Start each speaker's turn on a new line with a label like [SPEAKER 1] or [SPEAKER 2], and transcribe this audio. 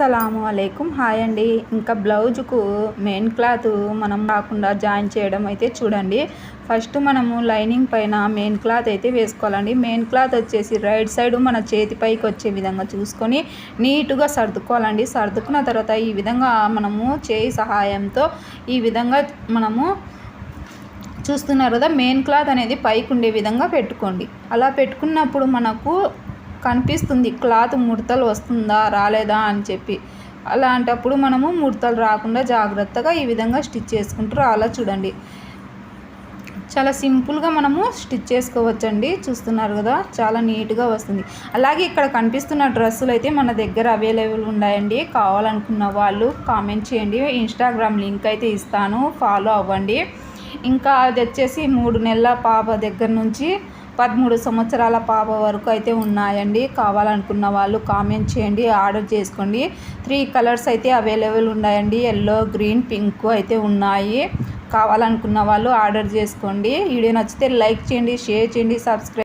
[SPEAKER 1] అస్సలాము అలైకుం. హాయ్ అండి. ఇంకా బ్లౌజ్కు మెయిన్ క్లాత్ మనం కాకుండా జాయిన్ చేయడం అయితే చూడండి. ఫస్ట్ మనము లైనింగ్ పైన మెయిన్ క్లాత్ అయితే వేసుకోవాలండి. మెయిన్ క్లాత్ వచ్చేసి రైట్ సైడ్ మన చేతి పైకి వచ్చే విధంగా చూసుకొని నీట్గా సర్దుకోవాలండి. సర్దుకున్న తర్వాత ఈ విధంగా మనము చేయి సహాయంతో ఈ విధంగా మనము చూస్తున్నారు కదా మెయిన్ క్లాత్ అనేది పైకి ఉండే విధంగా పెట్టుకోండి. అలా పెట్టుకున్నప్పుడు మనకు కనిపిస్తుంది క్లాత్ ముడతలు వస్తుందా రాలేదా అని చెప్పి. అలాంటప్పుడు మనము ముడతలు రాకుండా జాగ్రత్తగా ఈ విధంగా స్టిచ్ చేసుకుంటూ రాలా చూడండి. చాలా సింపుల్గా మనము స్టిచ్ చేసుకోవచ్చండి. చూస్తున్నారు కదా చాలా నీట్గా వస్తుంది. అలాగే ఇక్కడ కనిపిస్తున్న డ్రెస్సులు అయితే మన దగ్గర అవైలబుల్ ఉన్నాయండి. కావాలనుకున్న వాళ్ళు కామెంట్ చేయండి. ఇన్స్టాగ్రామ్ లింక్ అయితే ఇస్తాను. ఫాలో అవ్వండి. ఇంకా అది వచ్చేసి మూడు నెలల పాప దగ్గర నుంచి పదమూడు సంవత్సరాల పాప వరకు అయితే ఉన్నాయండి. కావాలనుకున్న వాళ్ళు కామెంట్ చేయండి ఆర్డర్ చేసుకోండి. త్రీ కలర్స్ అయితే అవైలబుల్ ఉన్నాయండి. ఎల్లో గ్రీన్ పింక్ అయితే ఉన్నాయి. కావాలనుకున్న వాళ్ళు ఆర్డర్ చేసుకోండి. వీడియో నచ్చితే లైక్ చేయండి షేర్ చేయండి సబ్స్క్రైబ్